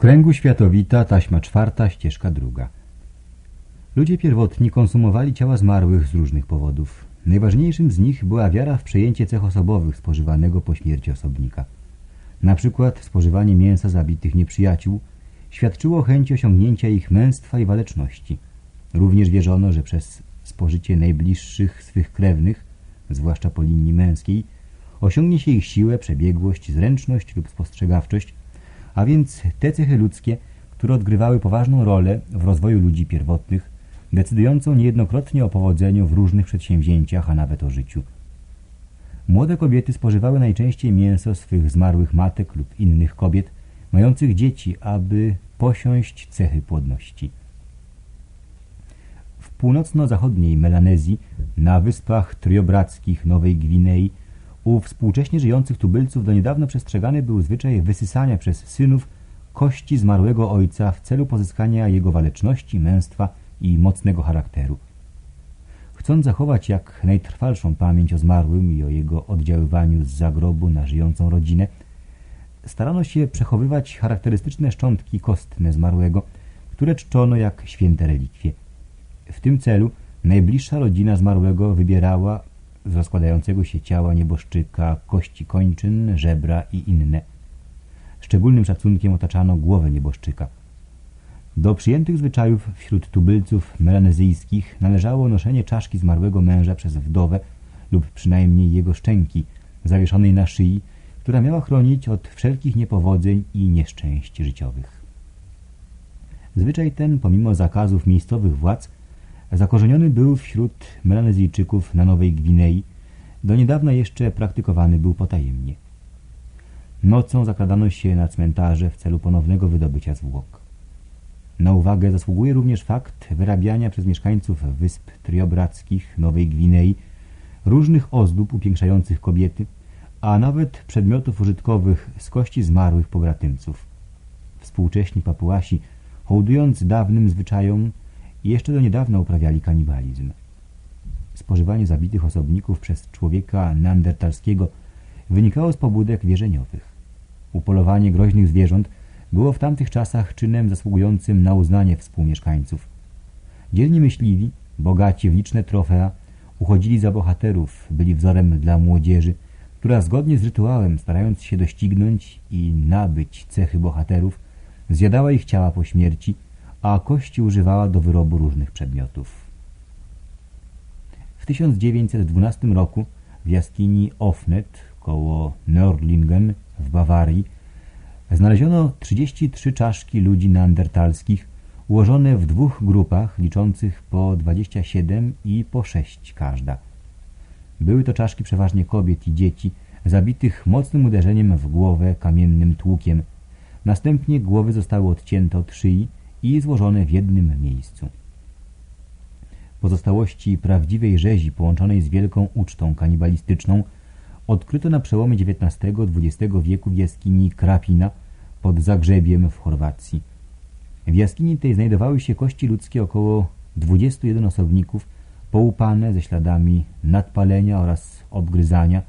kręgu światowita, taśma czwarta, ścieżka druga. Ludzie pierwotni konsumowali ciała zmarłych z różnych powodów. Najważniejszym z nich była wiara w przejęcie cech osobowych spożywanego po śmierci osobnika. Na przykład spożywanie mięsa zabitych nieprzyjaciół świadczyło chęć osiągnięcia ich męstwa i waleczności. Również wierzono, że przez spożycie najbliższych swych krewnych, zwłaszcza po linii męskiej, osiągnie się ich siłę, przebiegłość, zręczność lub spostrzegawczość, a więc te cechy ludzkie, które odgrywały poważną rolę w rozwoju ludzi pierwotnych, decydującą niejednokrotnie o powodzeniu w różnych przedsięwzięciach, a nawet o życiu. Młode kobiety spożywały najczęściej mięso swych zmarłych matek lub innych kobiet, mających dzieci, aby posiąść cechy płodności. W północno-zachodniej Melanezji, na wyspach Triobrackich Nowej Gwinei, u współcześnie żyjących tubylców do niedawna przestrzegany był zwyczaj wysysania przez synów kości zmarłego ojca w celu pozyskania jego waleczności, męstwa i mocnego charakteru. Chcąc zachować jak najtrwalszą pamięć o zmarłym i o jego oddziaływaniu z zagrobu na żyjącą rodzinę, starano się przechowywać charakterystyczne szczątki kostne zmarłego, które czczono jak święte relikwie. W tym celu najbliższa rodzina zmarłego wybierała z rozkładającego się ciała nieboszczyka kości kończyn, żebra i inne. Szczególnym szacunkiem otaczano głowę nieboszczyka. Do przyjętych zwyczajów wśród tubylców melanezyjskich należało noszenie czaszki zmarłego męża przez wdowę lub przynajmniej jego szczęki, zawieszonej na szyi, która miała chronić od wszelkich niepowodzeń i nieszczęść życiowych. Zwyczaj ten, pomimo zakazów miejscowych władz, zakorzeniony był wśród Melanezyjczyków na Nowej Gwinei, do niedawna jeszcze praktykowany był potajemnie. Nocą zakradano się na cmentarze w celu ponownego wydobycia zwłok. Na uwagę zasługuje również fakt wyrabiania przez mieszkańców wysp triobrackich Nowej Gwinei różnych ozdób upiększających kobiety, a nawet przedmiotów użytkowych z kości zmarłych pobratymców. Współcześni papuasi, hołdując dawnym zwyczajom, jeszcze do niedawna uprawiali kanibalizm. Spożywanie zabitych osobników przez człowieka neandertalskiego wynikało z pobudek wierzeniowych. Upolowanie groźnych zwierząt było w tamtych czasach czynem zasługującym na uznanie współmieszkańców. Dzielni myśliwi, bogaci w liczne trofea, uchodzili za bohaterów, byli wzorem dla młodzieży, która zgodnie z rytuałem, starając się doścignąć i nabyć cechy bohaterów, zjadała ich ciała po śmierci, a kości używała do wyrobu różnych przedmiotów. W 1912 roku w jaskini Offnet koło Nördlingen w Bawarii znaleziono 33 czaszki ludzi neandertalskich ułożone w dwóch grupach liczących po 27 i po 6 każda. Były to czaszki przeważnie kobiet i dzieci zabitych mocnym uderzeniem w głowę kamiennym tłukiem. Następnie głowy zostały odcięte od szyi i złożone w jednym miejscu. Pozostałości prawdziwej rzezi połączonej z wielką ucztą kanibalistyczną odkryto na przełomie XIX-XX wieku w jaskini Krapina pod Zagrzebiem w Chorwacji. W jaskini tej znajdowały się kości ludzkie około 21 osobników połupane ze śladami nadpalenia oraz obgryzania,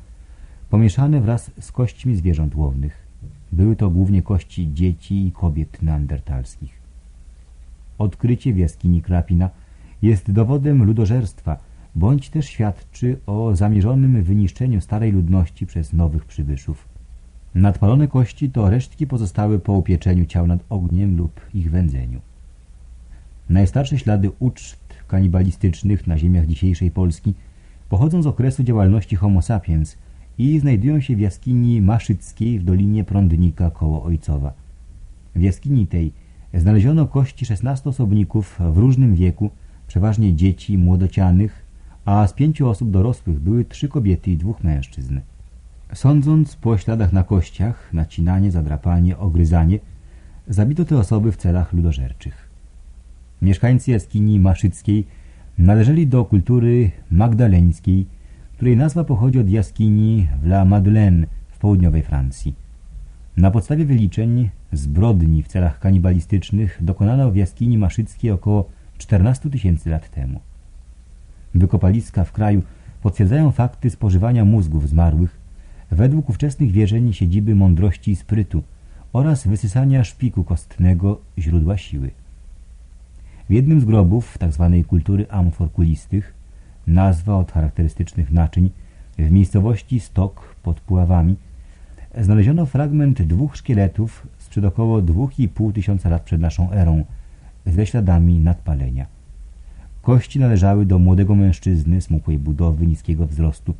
pomieszane wraz z kośćmi zwierząt łownych. Były to głównie kości dzieci i kobiet neandertalskich. Odkrycie w jaskini Krapina jest dowodem ludożerstwa, bądź też świadczy o zamierzonym wyniszczeniu starej ludności przez nowych przybyszów. Nadpalone kości to resztki pozostałe po upieczeniu ciał nad ogniem lub ich wędzeniu. Najstarsze ślady uczt kanibalistycznych na ziemiach dzisiejszej Polski pochodzą z okresu działalności Homo sapiens i znajdują się w jaskini Maszyckiej w Dolinie Prądnika koło Ojcowa. W jaskini tej Znaleziono kości 16 osobników w różnym wieku, przeważnie dzieci, młodocianych, a z pięciu osób dorosłych były trzy kobiety i dwóch mężczyzn. Sądząc po śladach na kościach, nacinanie, zadrapanie, ogryzanie, zabito te osoby w celach ludożerczych. Mieszkańcy jaskini Maszyckiej należeli do kultury magdaleńskiej, której nazwa pochodzi od jaskini w La Madeleine w południowej Francji. Na podstawie wyliczeń zbrodni w celach kanibalistycznych dokonano w jaskini maszyckiej około 14 tysięcy lat temu. Wykopaliska w kraju potwierdzają fakty spożywania mózgów zmarłych według ówczesnych wierzeń siedziby mądrości i sprytu oraz wysysania szpiku kostnego źródła siły. W jednym z grobów tzw. Tak kultury amforkulistych, nazwa od charakterystycznych naczyń, w miejscowości Stok pod Puławami, znaleziono fragment dwóch szkieletów sprzed około 2,5 tysiąca lat przed naszą erą, ze śladami nadpalenia. Kości należały do młodego mężczyzny smukłej budowy, niskiego wzrostu.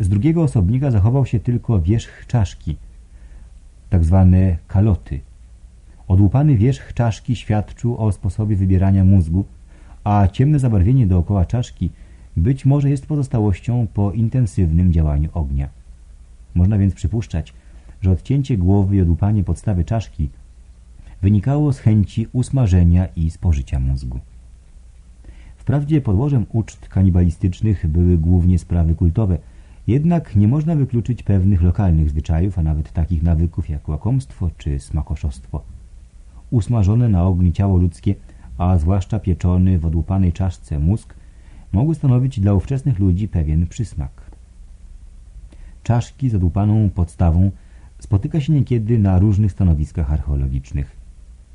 Z drugiego osobnika zachował się tylko wierzch czaszki, tak zwane kaloty. Odłupany wierzch czaszki świadczył o sposobie wybierania mózgu, a ciemne zabarwienie dookoła czaszki być może jest pozostałością po intensywnym działaniu ognia. Można więc przypuszczać, że odcięcie głowy i odłupanie podstawy czaszki wynikało z chęci usmażenia i spożycia mózgu. Wprawdzie podłożem uczt kanibalistycznych były głównie sprawy kultowe, jednak nie można wykluczyć pewnych lokalnych zwyczajów, a nawet takich nawyków jak łakomstwo czy smakoszostwo. Usmażone na ogniu ciało ludzkie, a zwłaszcza pieczony w odłupanej czaszce mózg, mogły stanowić dla ówczesnych ludzi pewien przysmak. Czaszki z odłupaną podstawą spotyka się niekiedy na różnych stanowiskach archeologicznych.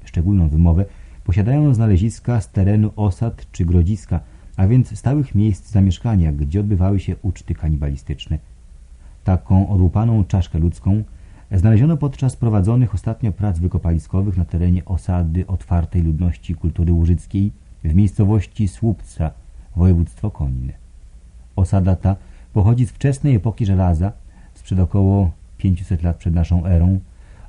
Szczególną wymowę posiadają znaleziska z terenu osad czy grodziska, a więc stałych miejsc zamieszkania, gdzie odbywały się uczty kanibalistyczne. Taką odłupaną czaszkę ludzką znaleziono podczas prowadzonych ostatnio prac wykopaliskowych na terenie osady otwartej ludności kultury łużyckiej w miejscowości Słupca, województwo Konine. Osada ta pochodzi z wczesnej epoki żelaza, sprzed około 500 lat przed naszą erą,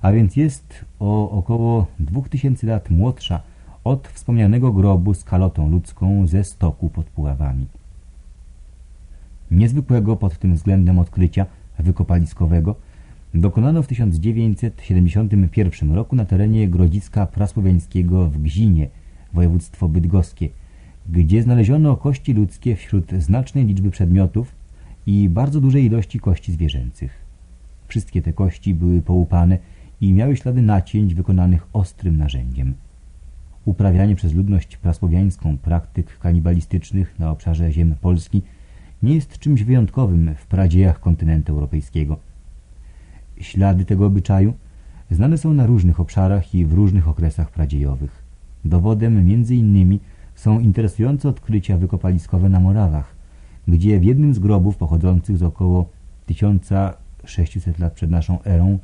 a więc jest o około 2000 lat młodsza od wspomnianego grobu z kalotą ludzką ze stoku pod Puławami. Niezwykłego pod tym względem odkrycia wykopaliskowego dokonano w 1971 roku na terenie Grodziska Prasłowiańskiego w Gzinie, województwo bydgoskie, gdzie znaleziono kości ludzkie wśród znacznej liczby przedmiotów i bardzo dużej ilości kości zwierzęcych. Wszystkie te kości były połupane i miały ślady nacięć wykonanych ostrym narzędziem. Uprawianie przez ludność prasłowiańską praktyk kanibalistycznych na obszarze ziem Polski nie jest czymś wyjątkowym w pradziejach kontynentu europejskiego. Ślady tego obyczaju znane są na różnych obszarach i w różnych okresach pradziejowych. Dowodem między innymi są interesujące odkrycia wykopaliskowe na Morawach, gdzie w jednym z grobów pochodzących z około 1600 lat przed naszą erą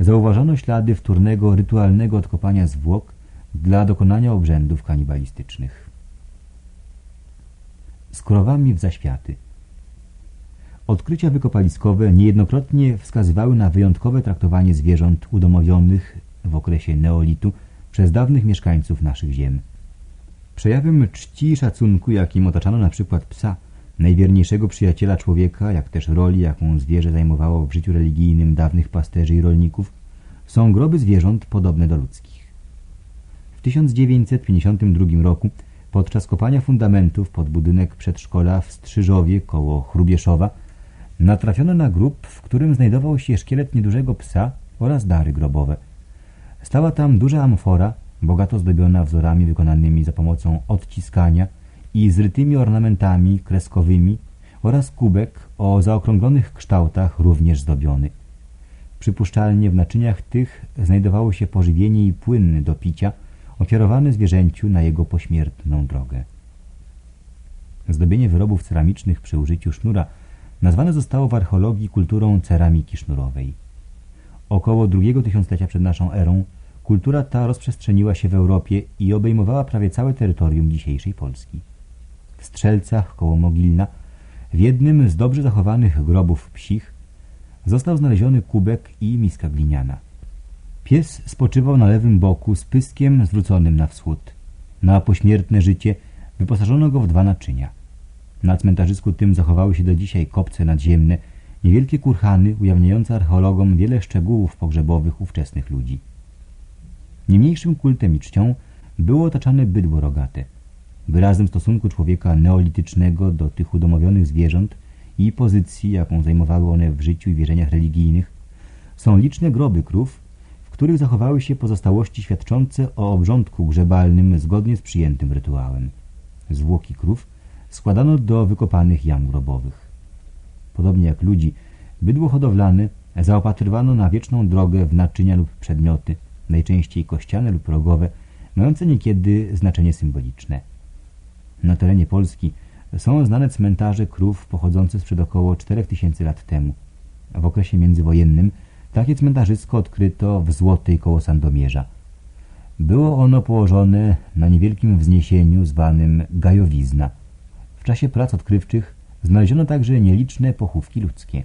zauważono ślady wtórnego rytualnego odkopania zwłok dla dokonania obrzędów kanibalistycznych. Z krowami w zaświaty Odkrycia wykopaliskowe niejednokrotnie wskazywały na wyjątkowe traktowanie zwierząt udomowionych w okresie neolitu przez dawnych mieszkańców naszych ziem. Przejawem czci i szacunku, jakim otaczano na przykład psa, najwierniejszego przyjaciela człowieka, jak też roli, jaką zwierzę zajmowało w życiu religijnym dawnych pasterzy i rolników, są groby zwierząt podobne do ludzkich. W 1952 roku podczas kopania fundamentów pod budynek przedszkola w Strzyżowie koło Chrubieszowa natrafiono na grób, w którym znajdował się szkielet niedużego psa oraz dary grobowe. Stała tam duża amfora, bogato zdobiona wzorami wykonanymi za pomocą odciskania i zrytymi ornamentami kreskowymi oraz kubek o zaokrąglonych kształtach również zdobiony. Przypuszczalnie w naczyniach tych znajdowało się pożywienie i płynny do picia ofiarowane zwierzęciu na jego pośmiertną drogę. Zdobienie wyrobów ceramicznych przy użyciu sznura nazwane zostało w archeologii kulturą ceramiki sznurowej. Około drugiego tysiąclecia przed naszą erą kultura ta rozprzestrzeniła się w Europie i obejmowała prawie całe terytorium dzisiejszej Polski. W Strzelcach koło Mogilna, w jednym z dobrze zachowanych grobów psich, został znaleziony kubek i miska gliniana. Pies spoczywał na lewym boku z pyskiem zwróconym na wschód. Na pośmiertne życie wyposażono go w dwa naczynia. Na cmentarzysku tym zachowały się do dzisiaj kopce nadziemne, niewielkie kurhany ujawniające archeologom wiele szczegółów pogrzebowych ówczesnych ludzi. Niemniejszym kultem i czcią było otaczane bydło rogate. Wyrazem stosunku człowieka neolitycznego do tych udomowionych zwierząt i pozycji, jaką zajmowały one w życiu i wierzeniach religijnych, są liczne groby krów, w których zachowały się pozostałości świadczące o obrządku grzebalnym zgodnie z przyjętym rytuałem. Zwłoki krów składano do wykopanych jam grobowych. Podobnie jak ludzi, bydło hodowlane zaopatrywano na wieczną drogę w naczynia lub przedmioty, najczęściej kościane lub rogowe, mające niekiedy znaczenie symboliczne. Na terenie Polski są znane cmentarze krów pochodzące sprzed około 4000 lat temu. W okresie międzywojennym takie cmentarzysko odkryto w Złotej koło Sandomierza. Było ono położone na niewielkim wzniesieniu zwanym Gajowizna. W czasie prac odkrywczych znaleziono także nieliczne pochówki ludzkie.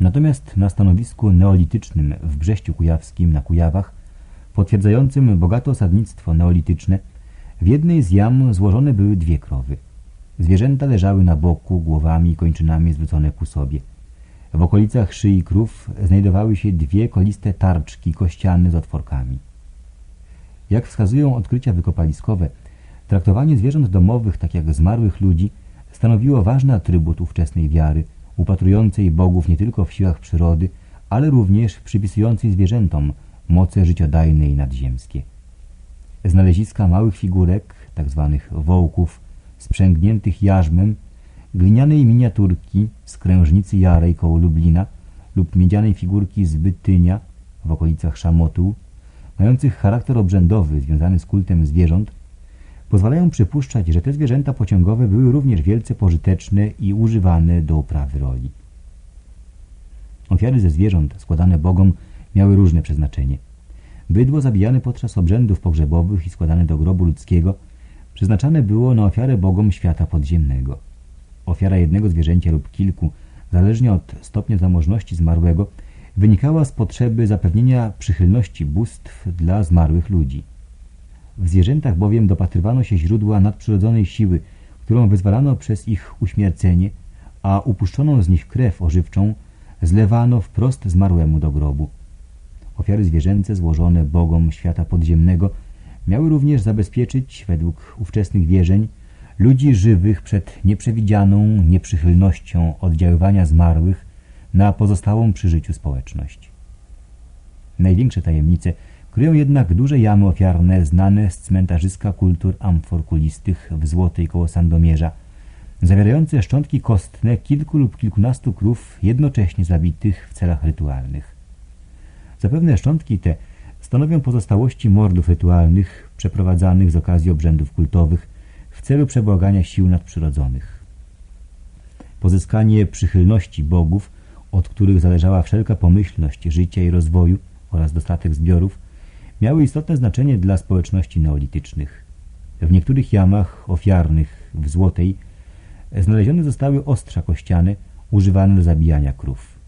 Natomiast na stanowisku neolitycznym w Brześciu Kujawskim na Kujawach, potwierdzającym bogate osadnictwo neolityczne, w jednej z jam złożone były dwie krowy. Zwierzęta leżały na boku, głowami i kończynami zwrócone ku sobie. W okolicach szyi krów znajdowały się dwie koliste tarczki kościane z otworkami. Jak wskazują odkrycia wykopaliskowe, traktowanie zwierząt domowych, tak jak zmarłych ludzi, stanowiło ważny atrybut ówczesnej wiary, upatrującej bogów nie tylko w siłach przyrody, ale również przypisującej zwierzętom moce życiodajne i nadziemskie. Znaleziska małych figurek, tzw. Tak wołków, sprzęgniętych jarzmem, glinianej miniaturki z krężnicy Jarej koło Lublina lub miedzianej figurki z Bytynia w okolicach Szamotu, mających charakter obrzędowy związany z kultem zwierząt, pozwalają przypuszczać, że te zwierzęta pociągowe były również wielce pożyteczne i używane do uprawy roli. Ofiary ze zwierząt składane bogom miały różne przeznaczenie. Bydło zabijane podczas obrzędów pogrzebowych i składane do grobu ludzkiego przeznaczane było na ofiarę bogom świata podziemnego. Ofiara jednego zwierzęcia lub kilku, zależnie od stopnia zamożności zmarłego, wynikała z potrzeby zapewnienia przychylności bóstw dla zmarłych ludzi. W zwierzętach bowiem dopatrywano się źródła nadprzyrodzonej siły, którą wyzwalano przez ich uśmiercenie, a upuszczoną z nich krew ożywczą zlewano wprost zmarłemu do grobu. Ofiary zwierzęce złożone bogom świata podziemnego miały również zabezpieczyć, według ówczesnych wierzeń, ludzi żywych przed nieprzewidzianą nieprzychylnością oddziaływania zmarłych na pozostałą przy życiu społeczność. Największe tajemnice kryją jednak duże jamy ofiarne znane z cmentarzyska kultur amfor kulistych w Złotej koło Sandomierza, zawierające szczątki kostne kilku lub kilkunastu krów jednocześnie zabitych w celach rytualnych. Zapewne szczątki te stanowią pozostałości mordów rytualnych przeprowadzanych z okazji obrzędów kultowych w celu przebłagania sił nadprzyrodzonych. Pozyskanie przychylności bogów, od których zależała wszelka pomyślność życia i rozwoju oraz dostatek zbiorów, miały istotne znaczenie dla społeczności neolitycznych. W niektórych jamach ofiarnych w Złotej znalezione zostały ostrza kościane używane do zabijania krów.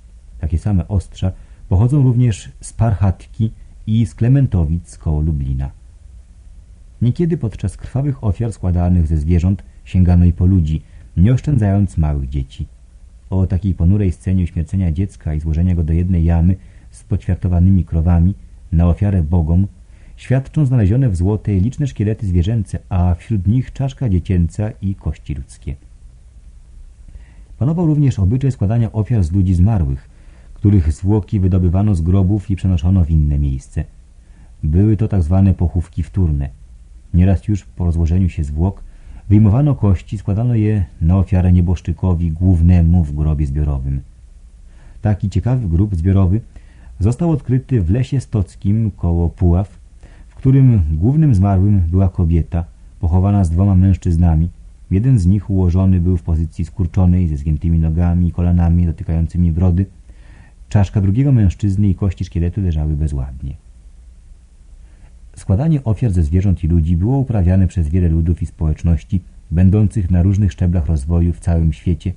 Takie same ostrza pochodzą również z Parchatki i z Klementowic koło Lublina. Niekiedy podczas krwawych ofiar składanych ze zwierząt sięgano i po ludzi, nie oszczędzając małych dzieci. O takiej ponurej scenie uśmiercenia dziecka i złożenia go do jednej jamy z poćwiartowanymi krowami na ofiarę bogom świadczą znalezione w złotej liczne szkielety zwierzęce, a wśród nich czaszka dziecięca i kości ludzkie. Panował również obyczaj składania ofiar z ludzi zmarłych, których zwłoki wydobywano z grobów i przenoszono w inne miejsce. Były to tak zwane pochówki wtórne. Nieraz już po rozłożeniu się zwłok wyjmowano kości, składano je na ofiarę nieboszczykowi głównemu w grobie zbiorowym. Taki ciekawy grób zbiorowy został odkryty w lesie stockim koło Puław, w którym głównym zmarłym była kobieta, pochowana z dwoma mężczyznami. Jeden z nich ułożony był w pozycji skurczonej, ze zgiętymi nogami i kolanami dotykającymi brody. Czaszka drugiego mężczyzny i kości szkieletu leżały bezładnie. Składanie ofiar ze zwierząt i ludzi było uprawiane przez wiele ludów i społeczności, będących na różnych szczeblach rozwoju w całym świecie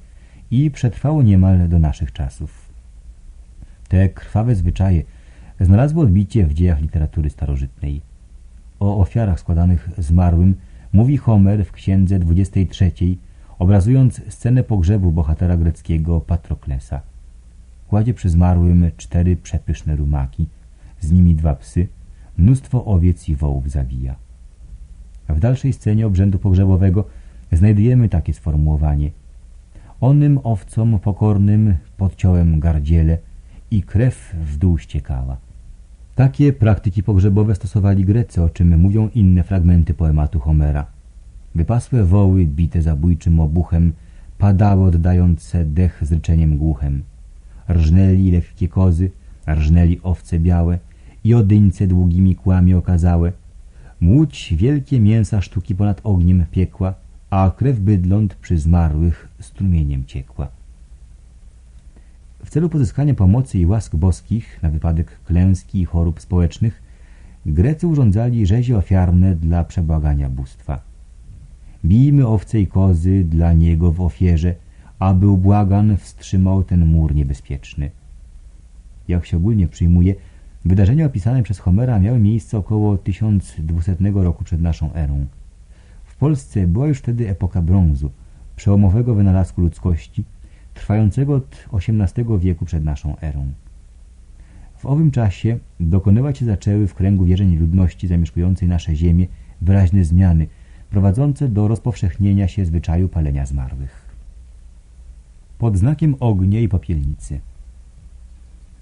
i przetrwało niemal do naszych czasów. Te krwawe zwyczaje znalazły odbicie w dziejach literatury starożytnej. O ofiarach składanych zmarłym mówi Homer w księdze 23, obrazując scenę pogrzebu bohatera greckiego Patroklesa. Kładzie przy zmarłym cztery przepyszne rumaki, z nimi dwa psy, mnóstwo owiec i wołów zabija. W dalszej scenie obrzędu pogrzebowego znajdujemy takie sformułowanie Onym owcom pokornym podciąłem gardziele i krew w dół ściekała. Takie praktyki pogrzebowe stosowali Grecy, o czym mówią inne fragmenty poematu Homera. Wypasłe woły, bite zabójczym obuchem, padały oddające dech z ryczeniem głuchem. Rżnęli lekkie kozy, rżnęli owce białe i odyńce długimi kłami okazałe. Młódź wielkie mięsa sztuki ponad ogniem piekła, a krew bydląt przy zmarłych strumieniem ciekła. W celu pozyskania pomocy i łask boskich na wypadek klęski i chorób społecznych Grecy urządzali rzezie ofiarne dla przebłagania bóstwa. Bijmy owce i kozy dla niego w ofierze, aby ubłagan wstrzymał ten mur niebezpieczny. Jak się ogólnie przyjmuje, wydarzenia opisane przez Homera miały miejsce około 1200 roku przed naszą erą. W Polsce była już wtedy epoka brązu, przełomowego wynalazku ludzkości, trwającego od XVIII wieku przed naszą erą. W owym czasie dokonywać się zaczęły w kręgu wierzeń ludności zamieszkującej nasze ziemię wyraźne zmiany, prowadzące do rozpowszechnienia się zwyczaju palenia zmarłych. Pod znakiem ognia i popielnicy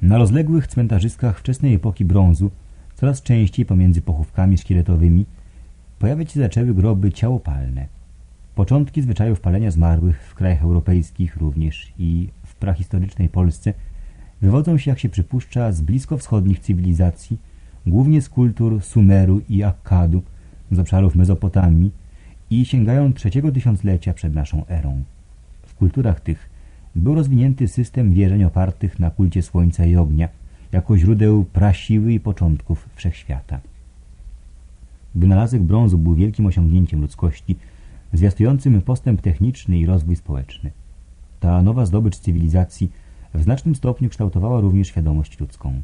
Na rozległych cmentarzyskach wczesnej epoki brązu coraz częściej pomiędzy pochówkami szkieletowymi pojawiać się zaczęły groby ciałopalne. Początki zwyczajów palenia zmarłych w krajach europejskich również i w prahistorycznej Polsce wywodzą się, jak się przypuszcza, z bliskowschodnich cywilizacji, głównie z kultur Sumeru i Akkadu, z obszarów Mezopotamii i sięgają trzeciego tysiąclecia przed naszą erą. W kulturach tych był rozwinięty system wierzeń opartych na kulcie słońca i ognia, jako źródeł prasiły i początków wszechświata. Wynalazek brązu był wielkim osiągnięciem ludzkości, zwiastującym postęp techniczny i rozwój społeczny. Ta nowa zdobycz cywilizacji w znacznym stopniu kształtowała również świadomość ludzką.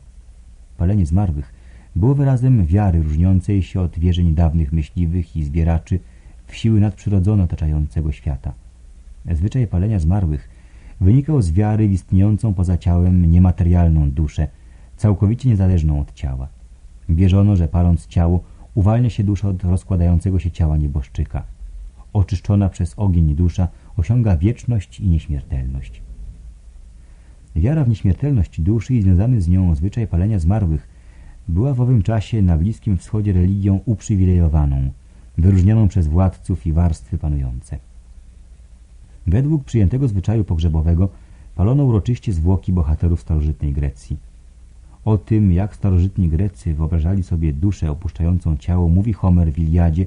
Palenie zmarłych było wyrazem wiary różniącej się od wierzeń dawnych myśliwych i zbieraczy w siły nadprzyrodzone otaczającego świata. Zwyczaj palenia zmarłych wynikał z wiary w istniejącą poza ciałem niematerialną duszę, całkowicie niezależną od ciała. Wierzono, że paląc ciało uwalnia się dusza od rozkładającego się ciała nieboszczyka. Oczyszczona przez ogień dusza osiąga wieczność i nieśmiertelność. Wiara w nieśmiertelność duszy i związany z nią zwyczaj palenia zmarłych była w owym czasie na Bliskim Wschodzie religią uprzywilejowaną, wyróżnioną przez władców i warstwy panujące. Według przyjętego zwyczaju pogrzebowego palono uroczyście zwłoki bohaterów starożytnej Grecji. O tym, jak starożytni Grecy wyobrażali sobie duszę opuszczającą ciało, mówi Homer w Iliadzie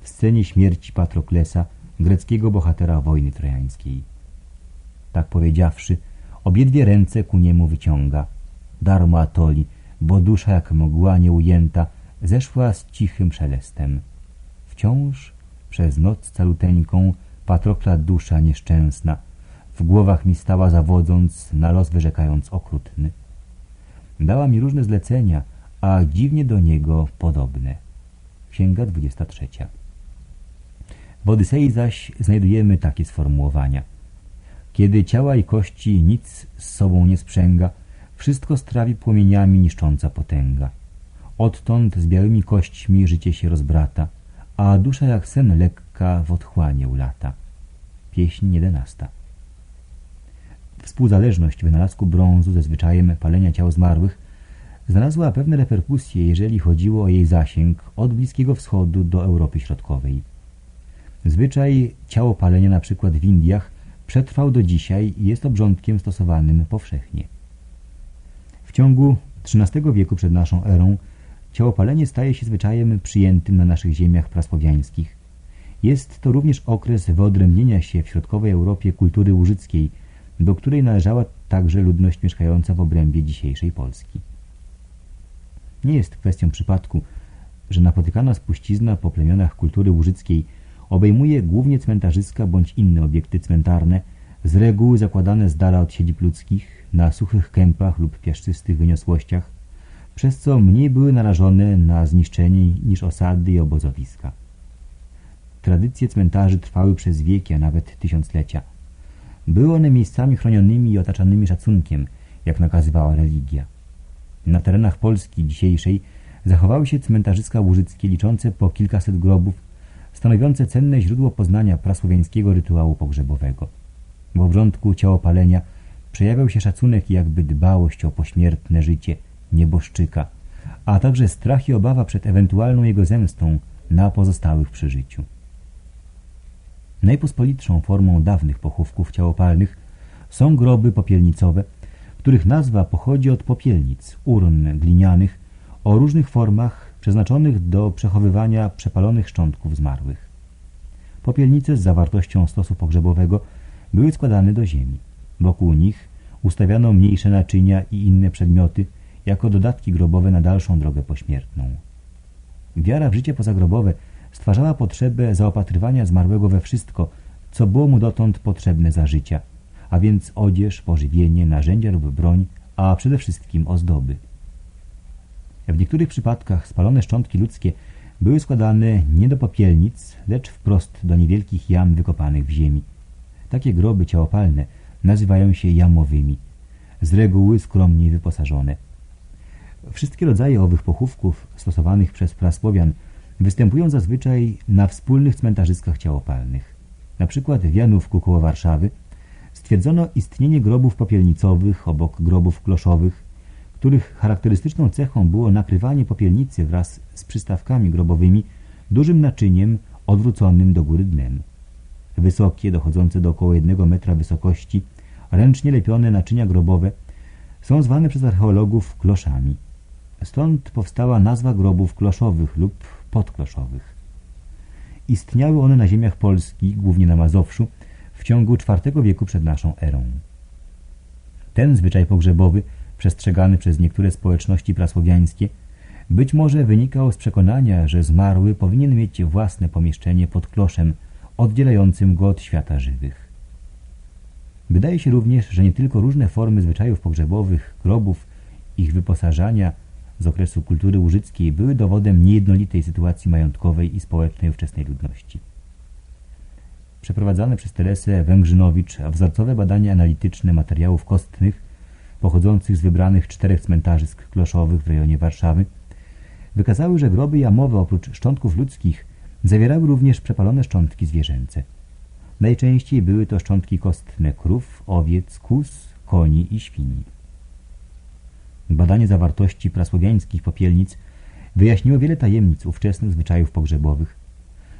w scenie śmierci Patroklesa, greckiego bohatera wojny trojańskiej. Tak powiedziawszy, Obiedwie ręce ku niemu wyciąga. Darmo Atoli, bo dusza jak mgła nieujęta zeszła z cichym szelestem. Wciąż przez noc caluteńką patrokla dusza nieszczęsna w głowach mi stała zawodząc, na los wyrzekając okrutny. Dała mi różne zlecenia, a dziwnie do niego podobne. Księga 23 W Odysei zaś znajdujemy takie sformułowania – kiedy ciała i kości nic z sobą nie sprzęga, wszystko strawi płomieniami niszcząca potęga. Odtąd z białymi kośćmi życie się rozbrata, a dusza jak sen lekka w otchłanie ulata. Pieśń jedenasta. Współzależność wynalazku brązu ze zwyczajem palenia ciał zmarłych znalazła pewne reperkusje, jeżeli chodziło o jej zasięg od Bliskiego Wschodu do Europy Środkowej. Zwyczaj ciało palenia na przykład w Indiach przetrwał do dzisiaj i jest obrządkiem stosowanym powszechnie. W ciągu XIII wieku przed naszą erą ciałopalenie staje się zwyczajem przyjętym na naszych ziemiach prasłowiańskich. Jest to również okres wyodrębnienia się w środkowej Europie kultury łużyckiej, do której należała także ludność mieszkająca w obrębie dzisiejszej Polski. Nie jest kwestią przypadku, że napotykana spuścizna po plemionach kultury łużyckiej Obejmuje głównie cmentarzyska bądź inne obiekty cmentarne, z reguły zakładane z dala od siedzib ludzkich, na suchych kępach lub piaszczystych wyniosłościach, przez co mniej były narażone na zniszczenie niż osady i obozowiska. Tradycje cmentarzy trwały przez wieki, a nawet tysiąclecia. Były one miejscami chronionymi i otaczanymi szacunkiem, jak nakazywała religia. Na terenach Polski dzisiejszej zachowały się cmentarzyska łużyckie liczące po kilkaset grobów stanowiące cenne źródło poznania prasłowiańskiego rytuału pogrzebowego. W obrządku ciałopalenia przejawiał się szacunek i jakby dbałość o pośmiertne życie nieboszczyka, a także strach i obawa przed ewentualną jego zemstą na pozostałych przy życiu. Najpospolitszą formą dawnych pochówków ciałopalnych są groby popielnicowe, których nazwa pochodzi od popielnic, urn glinianych o różnych formach przeznaczonych do przechowywania przepalonych szczątków zmarłych. Popielnice z zawartością stosu pogrzebowego były składane do ziemi. Wokół nich ustawiano mniejsze naczynia i inne przedmioty jako dodatki grobowe na dalszą drogę pośmiertną. Wiara w życie pozagrobowe stwarzała potrzebę zaopatrywania zmarłego we wszystko, co było mu dotąd potrzebne za życia, a więc odzież, pożywienie, narzędzia lub broń, a przede wszystkim ozdoby. W niektórych przypadkach spalone szczątki ludzkie były składane nie do popielnic, lecz wprost do niewielkich jam wykopanych w ziemi. Takie groby ciałopalne nazywają się jamowymi, z reguły skromniej wyposażone. Wszystkie rodzaje owych pochówków stosowanych przez prasłowian występują zazwyczaj na wspólnych cmentarzyskach ciałopalnych. Na przykład w Janówku koło Warszawy stwierdzono istnienie grobów popielnicowych obok grobów kloszowych, których charakterystyczną cechą było nakrywanie popielnicy wraz z przystawkami grobowymi dużym naczyniem odwróconym do góry dnem. Wysokie, dochodzące do około jednego metra wysokości, ręcznie lepione naczynia grobowe są zwane przez archeologów kloszami. Stąd powstała nazwa grobów kloszowych lub podkloszowych. Istniały one na ziemiach Polski, głównie na Mazowszu, w ciągu IV wieku przed naszą erą. Ten zwyczaj pogrzebowy, przestrzegany przez niektóre społeczności prasłowiańskie, być może wynikał z przekonania, że zmarły powinien mieć własne pomieszczenie pod kloszem, oddzielającym go od świata żywych. Wydaje się również, że nie tylko różne formy zwyczajów pogrzebowych, grobów, ich wyposażania z okresu kultury łużyckiej były dowodem niejednolitej sytuacji majątkowej i społecznej ówczesnej ludności. Przeprowadzane przez Teresę Węgrzynowicz wzorcowe badania analityczne materiałów kostnych pochodzących z wybranych czterech cmentarzysk kloszowych w rejonie Warszawy wykazały, że groby jamowe oprócz szczątków ludzkich zawierały również przepalone szczątki zwierzęce. Najczęściej były to szczątki kostne krów, owiec, kus, koni i świni. Badanie zawartości prasłowiańskich popielnic wyjaśniło wiele tajemnic ówczesnych zwyczajów pogrzebowych.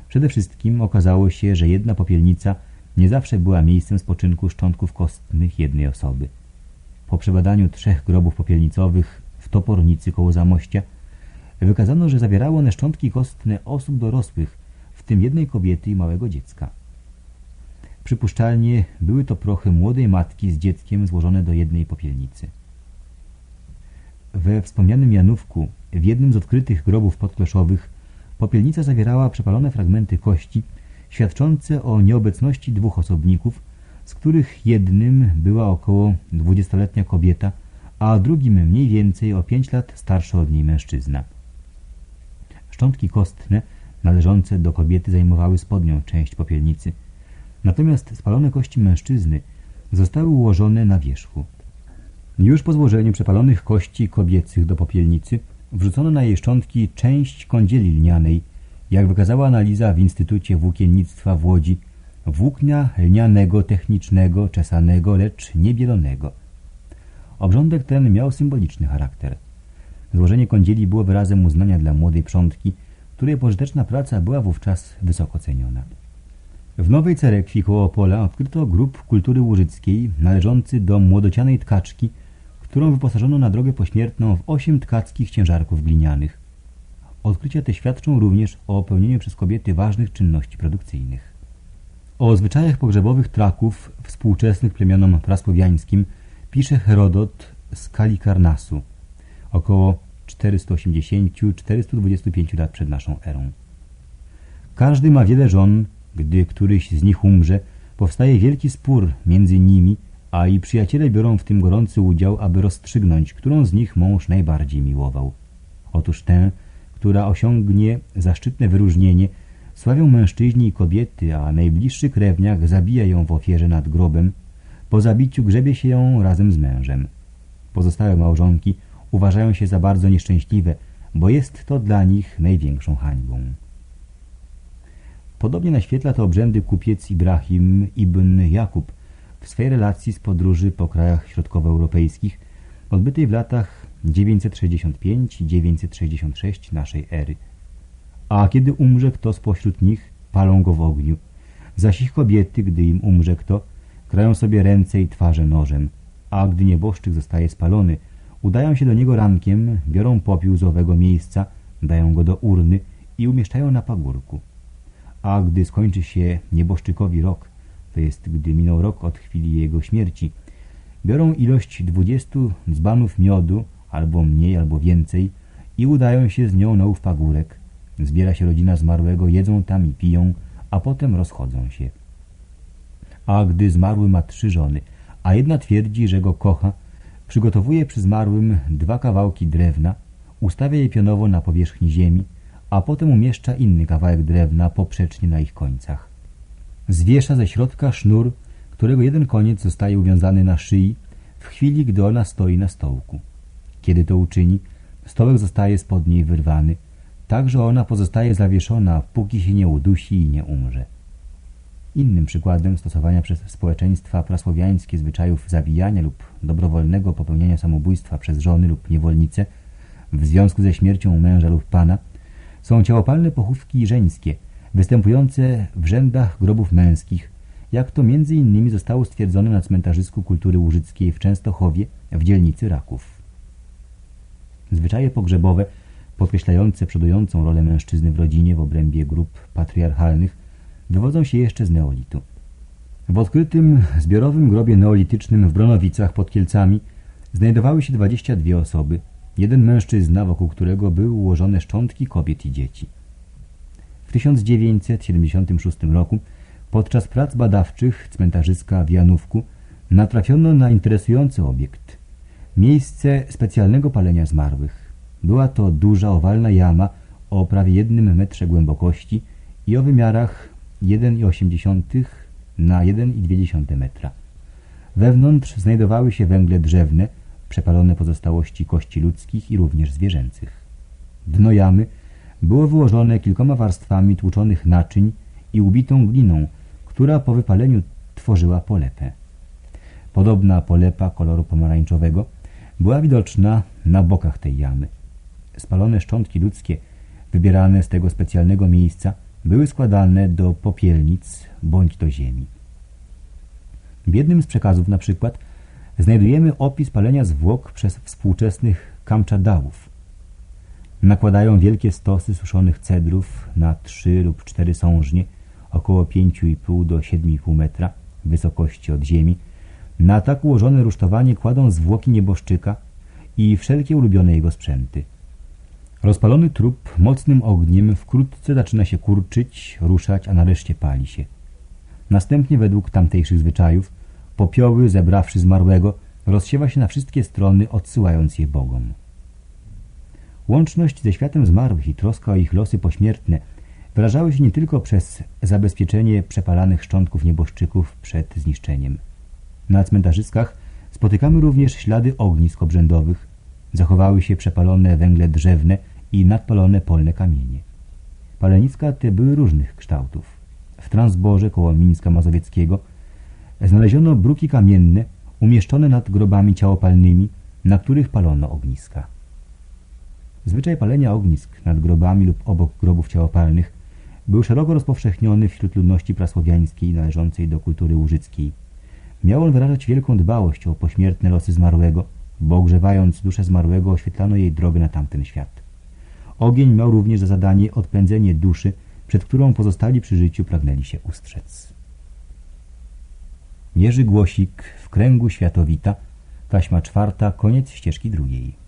Przede wszystkim okazało się, że jedna popielnica nie zawsze była miejscem spoczynku szczątków kostnych jednej osoby. Po przebadaniu trzech grobów popielnicowych w Topornicy koło Zamościa wykazano, że zawierało one szczątki kostne osób dorosłych, w tym jednej kobiety i małego dziecka. Przypuszczalnie były to prochy młodej matki z dzieckiem złożone do jednej popielnicy. We wspomnianym Janówku, w jednym z odkrytych grobów podkleszowych, popielnica zawierała przepalone fragmenty kości, świadczące o nieobecności dwóch osobników, z których jednym była około dwudziestoletnia kobieta, a drugim mniej więcej o pięć lat starszy od niej mężczyzna. Szczątki kostne należące do kobiety zajmowały spodnią część popielnicy, natomiast spalone kości mężczyzny zostały ułożone na wierzchu. Już po złożeniu przepalonych kości kobiecych do popielnicy wrzucono na jej szczątki część kądzieli lnianej, jak wykazała analiza w Instytucie Włókiennictwa w Łodzi, włóknia lnianego, technicznego, czesanego, lecz niebielonego. Obrządek ten miał symboliczny charakter. Złożenie kądzieli było wyrazem uznania dla młodej przątki, której pożyteczna praca była wówczas wysoko ceniona. W Nowej Cerekwi koło Opola odkryto grób kultury łużyckiej należący do młodocianej tkaczki, którą wyposażono na drogę pośmiertną w osiem tkackich ciężarków glinianych. Odkrycia te świadczą również o pełnieniu przez kobiety ważnych czynności produkcyjnych. O zwyczajach pogrzebowych Traków współczesnych plemionom prasłowiańskim pisze Herodot z Kalikarnasu około 480-425 lat przed naszą erą. Każdy ma wiele żon, gdy któryś z nich umrze, powstaje wielki spór między nimi a i przyjaciele biorą w tym gorący udział, aby rozstrzygnąć, którą z nich mąż najbardziej miłował. Otóż tę, która osiągnie zaszczytne wyróżnienie, sławią mężczyźni i kobiety, a najbliższy krewniak zabija ją w ofierze nad grobem. Po zabiciu grzebie się ją razem z mężem. Pozostałe małżonki uważają się za bardzo nieszczęśliwe, bo jest to dla nich największą hańbą. Podobnie naświetla to obrzędy kupiec Ibrahim ibn Jakub, w swej relacji z podróży po krajach środkowoeuropejskich odbytej w latach 965-966 naszej ery. A kiedy umrze kto spośród nich, palą go w ogniu. Zaś ich kobiety, gdy im umrze kto, krają sobie ręce i twarze nożem, a gdy nieboszczyk zostaje spalony, udają się do niego rankiem, biorą popiół z owego miejsca, dają go do urny i umieszczają na pagórku. A gdy skończy się nieboszczykowi rok, to jest gdy minął rok od chwili jego śmierci, biorą ilość dwudziestu dzbanów miodu, albo mniej, albo więcej i udają się z nią na ów pagórek. Zbiera się rodzina zmarłego, jedzą tam i piją, a potem rozchodzą się. A gdy zmarły ma trzy żony, a jedna twierdzi, że go kocha, przygotowuje przy zmarłym dwa kawałki drewna, ustawia je pionowo na powierzchni ziemi, a potem umieszcza inny kawałek drewna poprzecznie na ich końcach. Zwiesza ze środka sznur, którego jeden koniec zostaje uwiązany na szyi w chwili, gdy ona stoi na stołku. Kiedy to uczyni, stołek zostaje spod niej wyrwany, tak że ona pozostaje zawieszona, póki się nie udusi i nie umrze. Innym przykładem stosowania przez społeczeństwa prasłowiańskie zwyczajów zabijania lub dobrowolnego popełniania samobójstwa przez żony lub niewolnice w związku ze śmiercią męża lub pana są ciałopalne pochówki żeńskie, występujące w rzędach grobów męskich, jak to między innymi zostało stwierdzone na cmentarzysku kultury łużyckiej w Częstochowie w dzielnicy Raków. Zwyczaje pogrzebowe, podkreślające przodującą rolę mężczyzny w rodzinie w obrębie grup patriarchalnych, wywodzą się jeszcze z neolitu. W odkrytym zbiorowym grobie neolitycznym w Bronowicach pod Kielcami znajdowały się 22 osoby, jeden mężczyzna, wokół którego były ułożone szczątki kobiet i dzieci. W 1976 roku podczas prac badawczych cmentarzyska w Janówku natrafiono na interesujący obiekt. Miejsce specjalnego palenia zmarłych. Była to duża, owalna jama o prawie jednym metrze głębokości i o wymiarach 1,8 na 1,2 metra. Wewnątrz znajdowały się węgle drzewne, przepalone pozostałości kości ludzkich i również zwierzęcych. Dno jamy było wyłożone kilkoma warstwami tłuczonych naczyń i ubitą gliną, która po wypaleniu tworzyła polepę. Podobna polepa koloru pomarańczowego była widoczna na bokach tej jamy. Spalone szczątki ludzkie, wybierane z tego specjalnego miejsca, były składane do popielnic bądź do ziemi. W jednym z przekazów na przykład znajdujemy opis palenia zwłok przez współczesnych kamczadałów. Nakładają wielkie stosy suszonych cedrów na trzy lub cztery sążnie, około 5,5 do 7,5 metra wysokości od ziemi. Na tak ułożone rusztowanie kładą zwłoki nieboszczyka i wszelkie ulubione jego sprzęty. Rozpalony trup mocnym ogniem wkrótce zaczyna się kurczyć, ruszać, a nareszcie pali się. Następnie według tamtejszych zwyczajów popioły, zebrawszy zmarłego, rozsiewa się na wszystkie strony, odsyłając je Bogom. Łączność ze światem zmarłych i troska o ich losy pośmiertne wyrażały się nie tylko przez zabezpieczenie przepalanych szczątków nieboszczyków przed zniszczeniem. Na cmentarzyskach spotykamy również ślady ognisk obrzędowych, zachowały się przepalone węgle drzewne i nadpalone polne kamienie. Paleniska te były różnych kształtów. W Transborze koło Mińska Mazowieckiego znaleziono bruki kamienne umieszczone nad grobami ciałopalnymi, na których palono ogniska. Zwyczaj palenia ognisk nad grobami lub obok grobów ciałopalnych był szeroko rozpowszechniony wśród ludności prasłowiańskiej należącej do kultury łużyckiej. Miał on wyrażać wielką dbałość o pośmiertne losy zmarłego, bo ogrzewając duszę zmarłego oświetlano jej drogę na tamten świat. Ogień miał również za zadanie odpędzenie duszy, przed którą pozostali przy życiu pragnęli się ustrzec. Jerzy Głosik w kręgu światowita, taśma czwarta, koniec ścieżki drugiej.